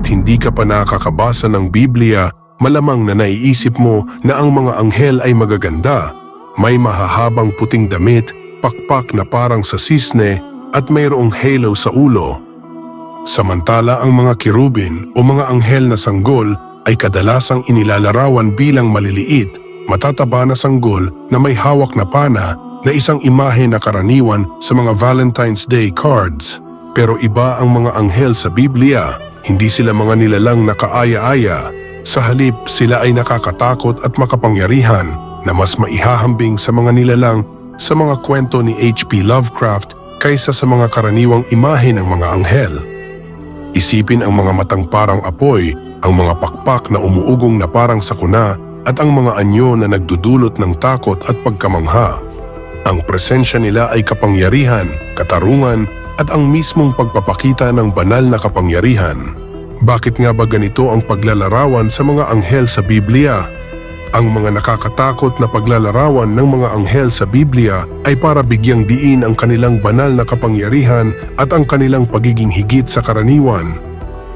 Ngunit hindi ka pa nakakabasa ng Biblia, malamang na naiisip mo na ang mga anghel ay magaganda. May mahahabang puting damit, pakpak na parang sa sisne, at mayroong halo sa ulo. Samantala ang mga kirubin o mga anghel na sanggol ay kadalasang inilalarawan bilang maliliit, matataba na sanggol na may hawak na pana na isang imahe na karaniwan sa mga Valentine's Day cards. Pero iba ang mga anghel sa Biblia, hindi sila mga nilalang na kaaya-aya. Sa halip, sila ay nakakatakot at makapangyarihan na mas maihahambing sa mga nilalang sa mga kwento ni H.P. Lovecraft kaysa sa mga karaniwang imahe ng mga anghel. Isipin ang mga matang parang apoy, ang mga pakpak na umuugong na parang sakuna at ang mga anyo na nagdudulot ng takot at pagkamangha. Ang presensya nila ay kapangyarihan, katarungan at ang mismong pagpapakita ng banal na kapangyarihan. Bakit nga ba ganito ang paglalarawan sa mga anghel sa Biblia? Ang mga nakakatakot na paglalarawan ng mga anghel sa Biblia ay para bigyang diin ang kanilang banal na kapangyarihan at ang kanilang pagiging higit sa karaniwan.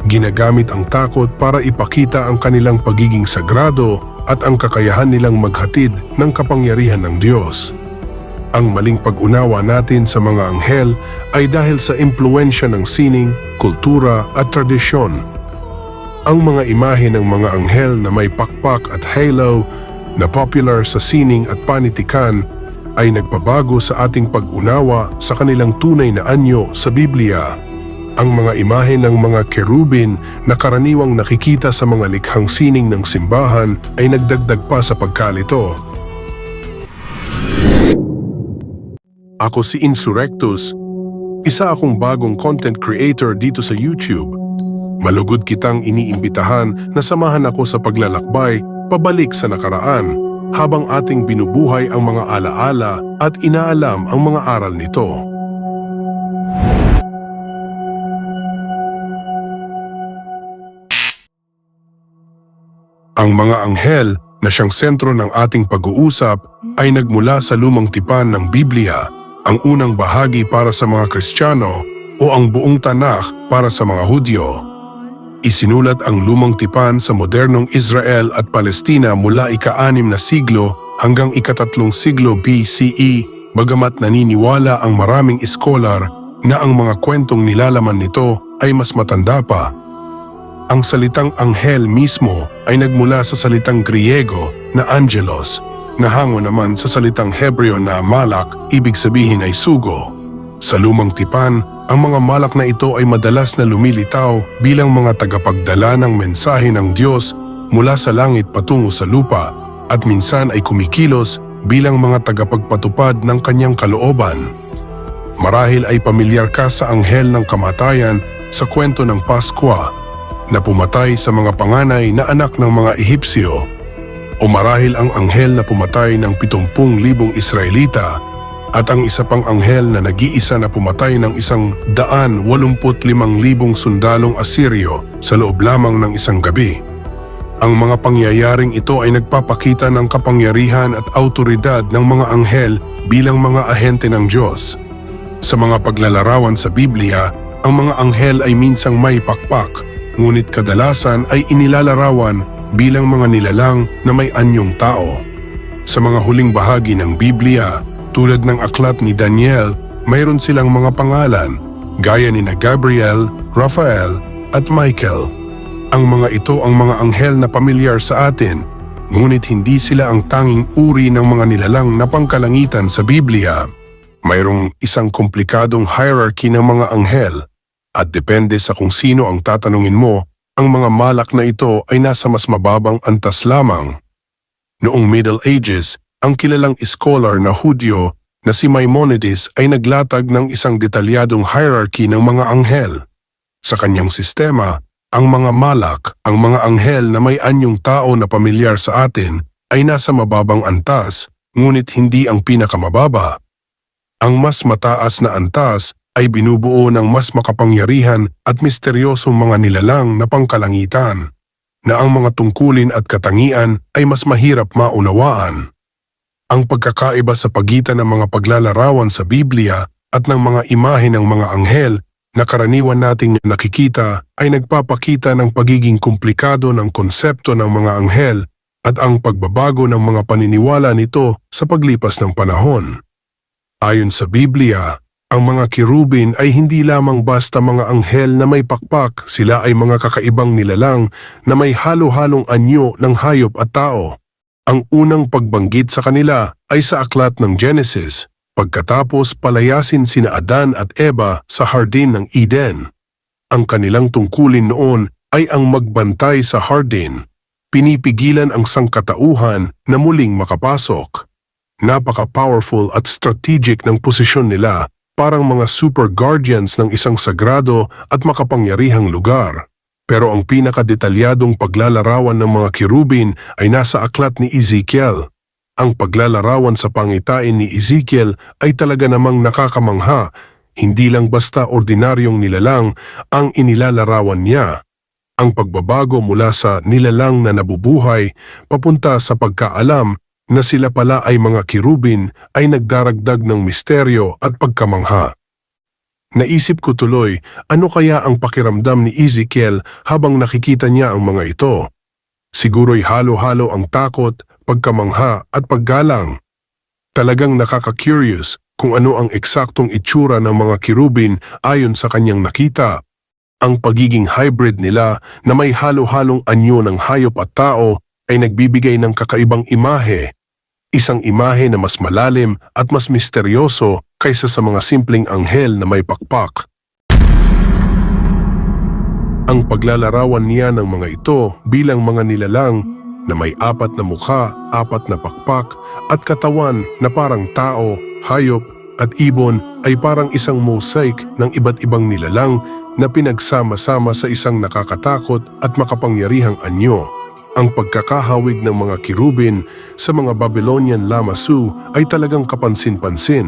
Ginagamit ang takot para ipakita ang kanilang pagiging sagrado at ang kakayahan nilang maghatid ng kapangyarihan ng Diyos. Ang maling pag-unawa natin sa mga anghel ay dahil sa impluensya ng sining, kultura at tradisyon. Ang mga imahe ng mga anghel na may pakpak at halo na popular sa sining at panitikan ay nagpabago sa ating pag-unawa sa kanilang tunay na anyo sa Biblia. Ang mga imahe ng mga kerubin na karaniwang nakikita sa mga likhang sining ng simbahan ay nagdagdag pa sa pagkalito. Ako si Insurrectus, isa akong bagong content creator dito sa YouTube. Malugod kitang iniimbitahan na samahan ako sa paglalakbay pabalik sa nakaraan habang ating binubuhay ang mga alaala at inaalam ang mga aral nito. Ang mga anghel na siyang sentro ng ating pag-uusap ay nagmula sa lumang tipan ng Biblia, ang unang bahagi para sa mga Kristiyano o ang buong Tanakh para sa mga Hudyo. Isinulat ang lumang tipan sa modernong Israel at Palestina mula ika-anim na siglo hanggang ikatatlong siglo BCE bagamat naniniwala ang maraming iskolar na ang mga kwentong nilalaman nito ay mas matanda pa. Ang salitang anghel mismo ay nagmula sa salitang Griego na angelos, na hango naman sa salitang Hebreo na malak, ibig sabihin ay sugo. Sa lumang tipan, ang mga malak na ito ay madalas na lumilitaw bilang mga tagapagdala ng mensahe ng Diyos mula sa langit patungo sa lupa at minsan ay kumikilos bilang mga tagapagpatupad ng kanyang kalooban. Marahil ay pamilyar ka sa anghel ng kamatayan sa kwento ng Paskwa na pumatay sa mga panganay na anak ng mga Ehipsyo o marahil ang anghel na pumatay ng 70,000 Israelita at ang isa pang anghel na nag-iisa na pumatay ng isang daan 85,000 sundalong Asiryo sa loob lamang ng isang gabi. Ang mga pangyayaring ito ay nagpapakita ng kapangyarihan at autoridad ng mga anghel bilang mga ahente ng Diyos. Sa mga paglalarawan sa Biblia, ang mga anghel ay minsang may pakpak, ngunit kadalasan ay inilalarawan bilang mga nilalang na may anyong tao. Sa mga huling bahagi ng Biblia, tulad ng aklat ni Daniel, mayroon silang mga pangalan, gaya ni na Gabriel, Raphael, at Michael. Ang mga ito ang mga anghel na pamilyar sa atin, ngunit hindi sila ang tanging uri ng mga nilalang na pangkalangitan sa Biblia. Mayroong isang komplikadong hierarchy ng mga anghel at depende sa kung sino ang tatanungin mo, ang mga malak na ito ay nasa mas mababang antas lamang. Noong Middle Ages, ang kilalang scholar na Hudyo na si Maimonides ay naglatag ng isang detalyadong hierarchy ng mga anghel. Sa kanyang sistema, ang mga malak, ang mga anghel na may anyong tao na pamilyar sa atin ay nasa mababang antas, ngunit hindi ang pinakamababa. Ang mas mataas na antas ay binubuo ng mas makapangyarihan at misteryosong mga nilalang na pangkalangitan, na ang mga tungkulin at katangian ay mas mahirap maunawaan. Ang pagkakaiba sa pagitan ng mga paglalarawan sa Biblia at ng mga imahe ng mga anghel na karaniwan nating nakikita ay nagpapakita ng pagiging komplikado ng konsepto ng mga anghel at ang pagbabago ng mga paniniwala nito sa paglipas ng panahon. Ayon sa Biblia, ang mga kirubin ay hindi lamang basta mga anghel na may pakpak, sila ay mga kakaibang nilalang na may halo-halong anyo ng hayop at tao. Ang unang pagbanggit sa kanila ay sa aklat ng Genesis, pagkatapos palayasin sina Adan at Eva sa hardin ng Eden. Ang kanilang tungkulin noon ay ang magbantay sa hardin. Pinipigilan ang sangkatauhan na muling makapasok. Napaka-powerful at strategic ng posisyon nila parang mga super guardians ng isang sagrado at makapangyarihang lugar. Pero ang pinakadetalyadong paglalarawan ng mga kirubin ay nasa aklat ni Ezekiel. Ang paglalarawan sa pangitain ni Ezekiel ay talaga namang nakakamangha, hindi lang basta ordinaryong nilalang ang inilalarawan niya. Ang pagbabago mula sa nilalang na nabubuhay papunta sa pagkaalam na sila pala ay mga kirubin ay nagdaragdag ng misteryo at pagkamangha. Naisip ko tuloy, ano kaya ang pakiramdam ni Ezekiel habang nakikita niya ang mga ito? Siguro'y halo-halo ang takot, pagkamangha at paggalang. Talagang nakaka-curious kung ano ang eksaktong itsura ng mga kirubin ayon sa kanyang nakita. Ang pagiging hybrid nila na may halo-halong anyo ng hayop at tao ay nagbibigay ng kakaibang imahe. Isang imahe na mas malalim at mas misteryoso kaysa sa mga simpleng anghel na may pakpak. Ang paglalarawan niya ng mga ito bilang mga nilalang na may apat na mukha, apat na pakpak at katawan na parang tao, hayop at ibon ay parang isang mosaic ng iba't ibang nilalang na pinagsama-sama sa isang nakakatakot at makapangyarihang anyo. Ang pagkakahawig ng mga kirubin sa mga Babylonian lamasu ay talagang kapansin-pansin.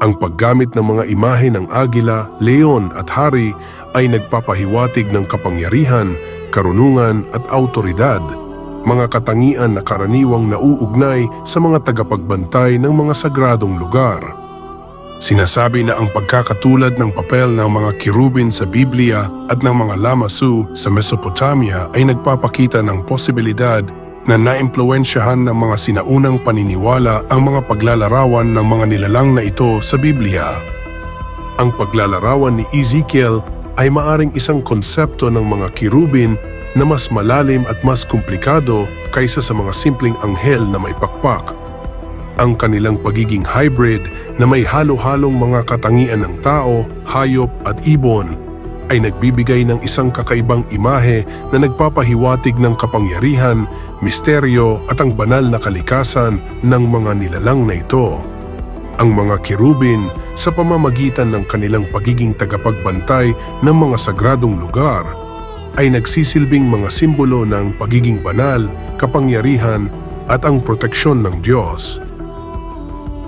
Ang paggamit ng mga imahe ng agila, leon at hari ay nagpapahiwatig ng kapangyarihan, karunungan at autoridad, mga katangian na karaniwang nauugnay sa mga tagapagbantay ng mga sagradong lugar. Sinasabi na ang pagkakatulad ng papel ng mga kirubin sa Biblia at ng mga lamasu sa Mesopotamia ay nagpapakita ng posibilidad na naimpluensyahan ng mga sinaunang paniniwala ang mga paglalarawan ng mga nilalang na ito sa Biblia. Ang paglalarawan ni Ezekiel ay maaring isang konsepto ng mga kirubin na mas malalim at mas komplikado kaysa sa mga simpleng anghel na may pakpak. Ang kanilang pagiging hybrid na may halo-halong mga katangian ng tao, hayop at ibon ay nagbibigay ng isang kakaibang imahe na nagpapahiwatig ng kapangyarihan, misteryo at ang banal na kalikasan ng mga nilalang na ito. Ang mga kirubin sa pamamagitan ng kanilang pagiging tagapagbantay ng mga sagradong lugar ay nagsisilbing mga simbolo ng pagiging banal, kapangyarihan at ang proteksyon ng Diyos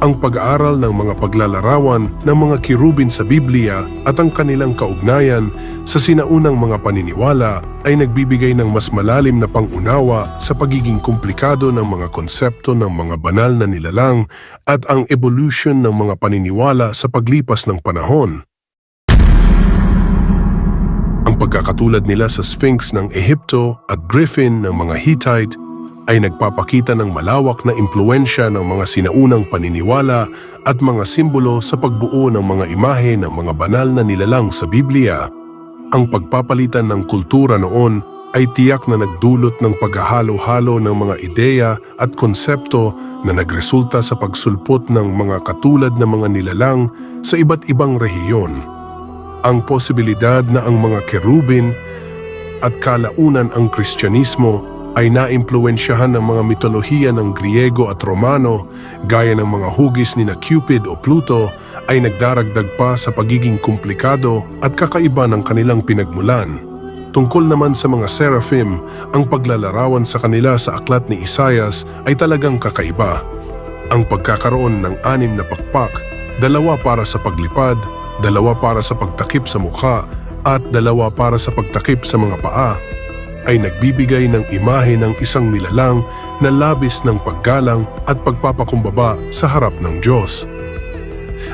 ang pag-aaral ng mga paglalarawan ng mga kirubin sa Biblia at ang kanilang kaugnayan sa sinaunang mga paniniwala ay nagbibigay ng mas malalim na pangunawa sa pagiging komplikado ng mga konsepto ng mga banal na nilalang at ang evolution ng mga paniniwala sa paglipas ng panahon. Ang pagkakatulad nila sa Sphinx ng Ehipto at Griffin ng mga Hittite ay nagpapakita ng malawak na impluensya ng mga sinaunang paniniwala at mga simbolo sa pagbuo ng mga imahe ng mga banal na nilalang sa Biblia. Ang pagpapalitan ng kultura noon ay tiyak na nagdulot ng paghahalo-halo ng mga ideya at konsepto na nagresulta sa pagsulpot ng mga katulad na mga nilalang sa iba't ibang rehiyon. Ang posibilidad na ang mga kerubin at kalaunan ang Kristyanismo ay naimpluensyahan ng mga mitolohiya ng Griego at Romano gaya ng mga hugis ni na Cupid o Pluto ay nagdaragdag pa sa pagiging komplikado at kakaiba ng kanilang pinagmulan. Tungkol naman sa mga seraphim, ang paglalarawan sa kanila sa aklat ni Isayas ay talagang kakaiba. Ang pagkakaroon ng anim na pakpak, dalawa para sa paglipad, dalawa para sa pagtakip sa mukha, at dalawa para sa pagtakip sa mga paa ay nagbibigay ng imahe ng isang nilalang na labis ng paggalang at pagpapakumbaba sa harap ng Diyos.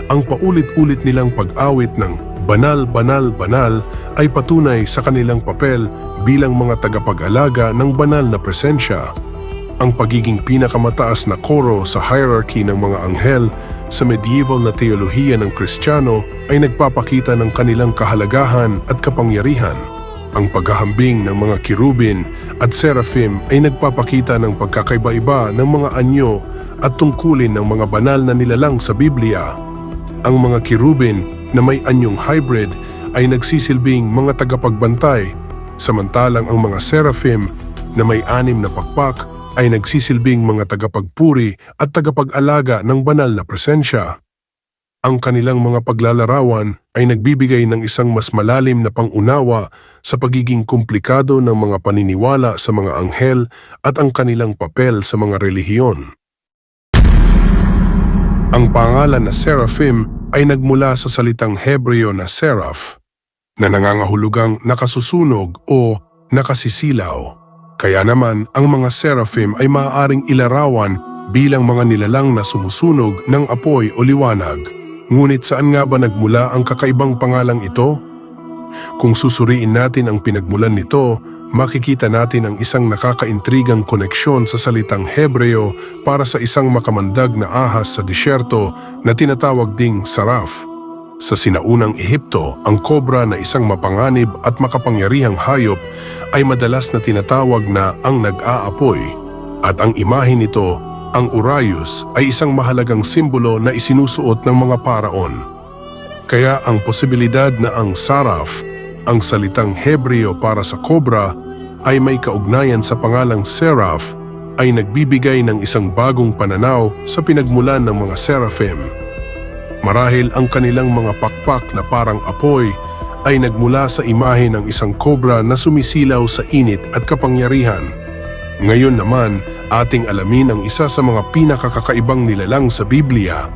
Ang paulit-ulit nilang pag-awit ng banal, banal, banal ay patunay sa kanilang papel bilang mga tagapag-alaga ng banal na presensya. Ang pagiging pinakamataas na koro sa hierarchy ng mga anghel sa medieval na teolohiya ng Kristiyano ay nagpapakita ng kanilang kahalagahan at kapangyarihan. Ang paghahambing ng mga kirubin at seraphim ay nagpapakita ng pagkakaiba-iba ng mga anyo at tungkulin ng mga banal na nilalang sa Biblia. Ang mga kirubin na may anyong hybrid ay nagsisilbing mga tagapagbantay, samantalang ang mga seraphim na may anim na pakpak ay nagsisilbing mga tagapagpuri at tagapag-alaga ng banal na presensya. Ang kanilang mga paglalarawan ay nagbibigay ng isang mas malalim na pangunawa sa pagiging komplikado ng mga paniniwala sa mga anghel at ang kanilang papel sa mga relihiyon. Ang pangalan na Seraphim ay nagmula sa salitang Hebreo na seraph, na nangangahulugang nakasusunog o nakasisilaw. Kaya naman ang mga seraphim ay maaaring ilarawan bilang mga nilalang na sumusunog ng apoy o liwanag. Ngunit saan nga ba nagmula ang kakaibang pangalang ito? Kung susuriin natin ang pinagmulan nito, makikita natin ang isang nakakaintrigang koneksyon sa salitang Hebreo para sa isang makamandag na ahas sa disyerto na tinatawag ding saraf. Sa sinaunang Ehipto, ang kobra na isang mapanganib at makapangyarihang hayop ay madalas na tinatawag na ang nag-aapoy at ang imahe nito, ang Urius, ay isang mahalagang simbolo na isinusuot ng mga paraon. Kaya ang posibilidad na ang saraf, ang salitang Hebreo para sa kobra, ay may kaugnayan sa pangalang seraph ay nagbibigay ng isang bagong pananaw sa pinagmulan ng mga seraphim. Marahil ang kanilang mga pakpak na parang apoy ay nagmula sa imahe ng isang kobra na sumisilaw sa init at kapangyarihan. Ngayon naman, ating alamin ang isa sa mga pinakakakaibang nilalang sa Biblia,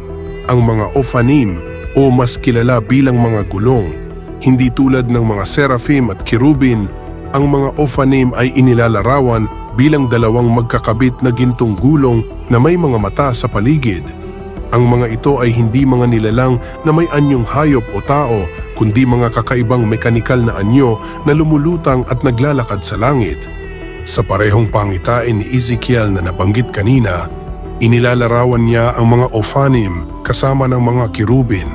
ang mga Ophanim o mas kilala bilang mga gulong. Hindi tulad ng mga seraphim at kirubin, ang mga Ophanim ay inilalarawan bilang dalawang magkakabit na gintong gulong na may mga mata sa paligid. Ang mga ito ay hindi mga nilalang na may anyong hayop o tao, kundi mga kakaibang mekanikal na anyo na lumulutang at naglalakad sa langit. Sa parehong pangitain ni Ezekiel na nabanggit kanina, inilalarawan niya ang mga Ophanim kasama ng mga kirubin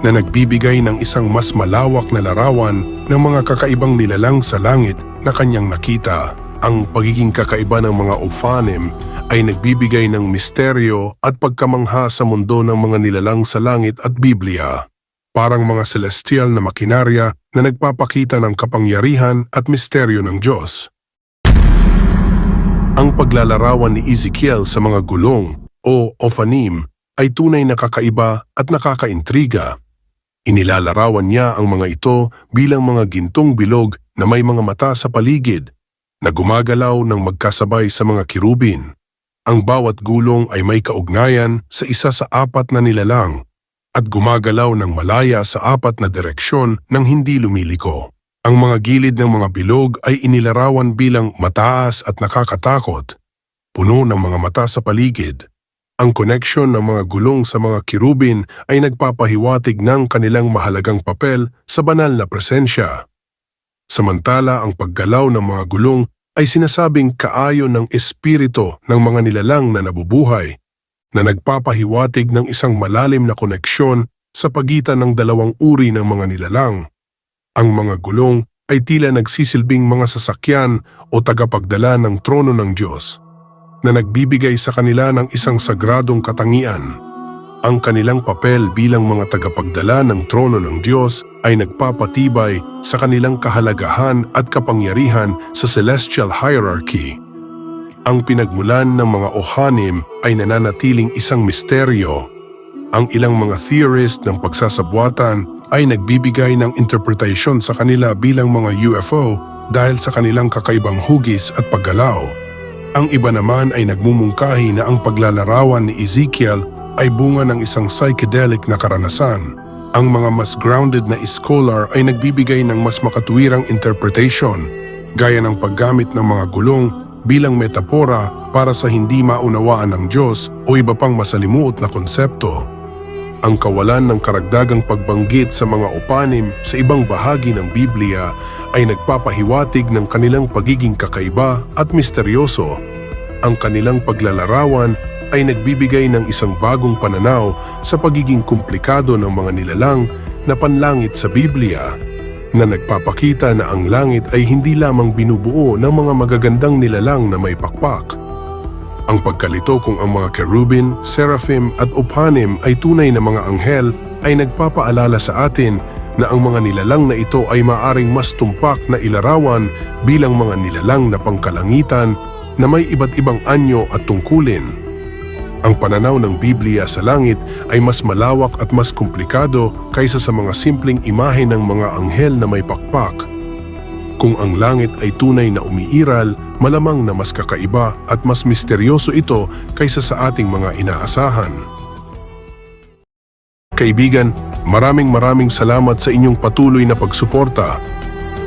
na nagbibigay ng isang mas malawak na larawan ng mga kakaibang nilalang sa langit na kanyang nakita. Ang pagiging kakaiba ng mga Ophanim ay nagbibigay ng misteryo at pagkamangha sa mundo ng mga nilalang sa langit at Biblia. Parang mga celestial na makinarya na nagpapakita ng kapangyarihan at misteryo ng Diyos. Ang paglalarawan ni Ezekiel sa mga gulong o Ophanim ay tunay na kakaiba at nakakaintriga. Inilalarawan niya ang mga ito bilang mga gintong bilog na may mga mata sa paligid na gumagalaw ng magkasabay sa mga kirubin. Ang bawat gulong ay may kaugnayan sa isa sa apat na nilalang at gumagalaw ng malaya sa apat na direksyon ng hindi lumiliko. Ang mga gilid ng mga bilog ay inilarawan bilang mataas at nakakatakot, puno ng mga mata sa paligid. Ang koneksyon ng mga gulong sa mga kirubin ay nagpapahiwatig ng kanilang mahalagang papel sa banal na presensya. Samantala ang paggalaw ng mga gulong ay sinasabing kaayon ng espiritu ng mga nilalang na nabubuhay na nagpapahiwatig ng isang malalim na koneksyon sa pagitan ng dalawang uri ng mga nilalang. Ang mga gulong ay tila nagsisilbing mga sasakyan o tagapagdala ng trono ng Diyos na nagbibigay sa kanila ng isang sagradong katangian. Ang kanilang papel bilang mga tagapagdala ng trono ng Diyos ay nagpapatibay sa kanilang kahalagahan at kapangyarihan sa celestial hierarchy. Ang pinagmulan ng mga ohanim ay nananatiling isang misteryo. Ang ilang mga theorist ng pagsasabwatan ay nagbibigay ng interpretasyon sa kanila bilang mga UFO dahil sa kanilang kakaibang hugis at paggalaw. Ang iba naman ay nagmumungkahi na ang paglalarawan ni Ezekiel ay bunga ng isang psychedelic na karanasan. Ang mga mas grounded na scholar ay nagbibigay ng mas makatuwirang interpretation, gaya ng paggamit ng mga gulong bilang metapora para sa hindi maunawaan ng Diyos o iba pang masalimuot na konsepto. Ang kawalan ng karagdagang pagbanggit sa mga upanim sa ibang bahagi ng Biblia ay nagpapahiwatig ng kanilang pagiging kakaiba at misteryoso. Ang kanilang paglalarawan ay nagbibigay ng isang bagong pananaw sa pagiging komplikado ng mga nilalang na panlangit sa Biblia na nagpapakita na ang langit ay hindi lamang binubuo ng mga magagandang nilalang na may pakpak. Ang pagkalito kung ang mga kerubin, seraphim at uphanim ay tunay na mga anghel ay nagpapaalala sa atin na ang mga nilalang na ito ay maaring mas tumpak na ilarawan bilang mga nilalang na pangkalangitan na may iba't ibang anyo at tungkulin. Ang pananaw ng Biblia sa langit ay mas malawak at mas komplikado kaysa sa mga simpleng imahe ng mga anghel na may pakpak. Kung ang langit ay tunay na umiiral, malamang na mas kakaiba at mas misteryoso ito kaysa sa ating mga inaasahan. Kaibigan, maraming maraming salamat sa inyong patuloy na pagsuporta.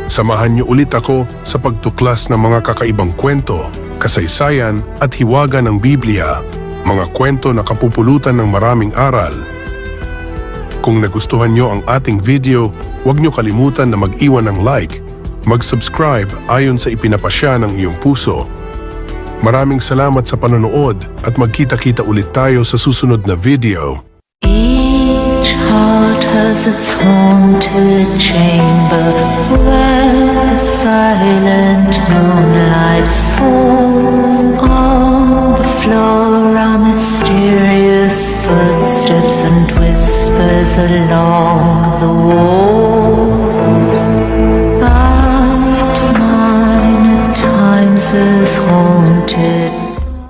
Samahan niyo ulit ako sa pagtuklas ng mga kakaibang kwento, kasaysayan at hiwaga ng Biblia, mga kwento na kapupulutan ng maraming aral. Kung nagustuhan niyo ang ating video, huwag niyo kalimutan na mag-iwan ng like, mag-subscribe ayon sa ipinapasya ng iyong puso. Maraming salamat sa panonood at magkita-kita ulit tayo sa susunod na video. Each heart has its home chamber where the silent moonlight falls on the floor are mysterious footsteps and whispers along the wall. to